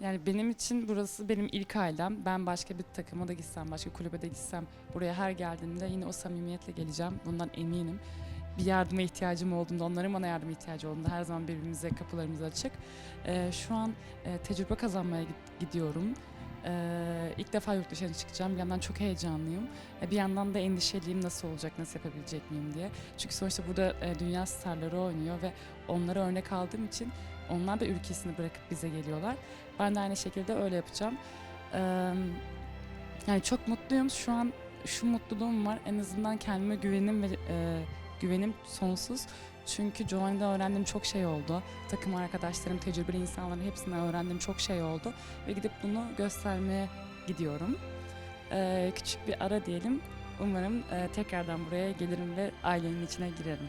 Yani benim için burası benim ilk ailem. Ben başka bir takıma da gitsem, başka kulübe de gitsem buraya her geldiğimde yine o samimiyetle geleceğim. Bundan eminim. Bir yardıma ihtiyacım olduğunda, onların bana yardıma ihtiyacı olduğunda her zaman birbirimize kapılarımız açık. Ee, şu an e, tecrübe kazanmaya gid- gidiyorum. Ee, ilk defa yurt dışına çıkacağım. Bir yandan çok heyecanlıyım. Ee, bir yandan da endişeliyim nasıl olacak, nasıl yapabilecek miyim diye. Çünkü sonuçta burada e, dünya starları oynuyor ve onlara örnek aldığım için onlar da ülkesini bırakıp bize geliyorlar. Ben de aynı şekilde öyle yapacağım. Ee, yani çok mutluyum. Şu an şu mutluluğum var. En azından kendime güvenim ve e, güvenim sonsuz. Çünkü Giovanni'de öğrendiğim çok şey oldu. Takım arkadaşlarım, tecrübeli insanların hepsinden öğrendiğim çok şey oldu. Ve gidip bunu göstermeye gidiyorum. Ee, küçük bir ara diyelim. Umarım e, tekrardan buraya gelirim ve ailenin içine girerim.